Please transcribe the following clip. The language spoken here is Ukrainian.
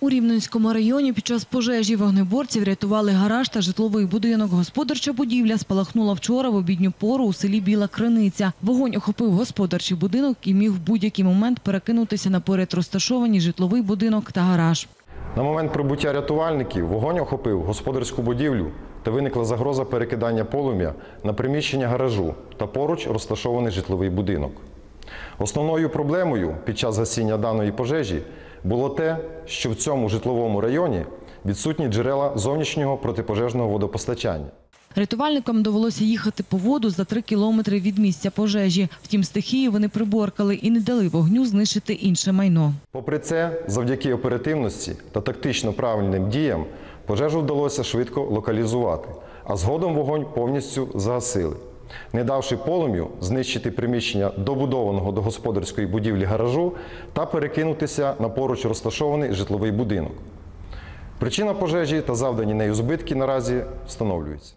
У Рівненському районі під час пожежі вогнеборці врятували гараж та житловий будинок. Господарча будівля спалахнула вчора в обідню пору у селі Біла Криниця. Вогонь охопив господарчий будинок і міг в будь-який момент перекинутися на поряд розташовані житловий будинок та гараж. На момент прибуття рятувальників вогонь охопив господарську будівлю та виникла загроза перекидання полум'я на приміщення гаражу та поруч розташований житловий будинок. Основною проблемою під час гасіння даної пожежі було те, що в цьому житловому районі відсутні джерела зовнішнього протипожежного водопостачання. Рятувальникам довелося їхати по воду за три кілометри від місця пожежі. Втім, стихії вони приборкали і не дали вогню знищити інше майно. Попри це, завдяки оперативності та тактично правильним діям пожежу вдалося швидко локалізувати, а згодом вогонь повністю загасили, не давши полум'ю знищити приміщення добудованого до господарської будівлі гаражу та перекинутися на поруч розташований житловий будинок. Причина пожежі та завдані нею збитки наразі встановлюються.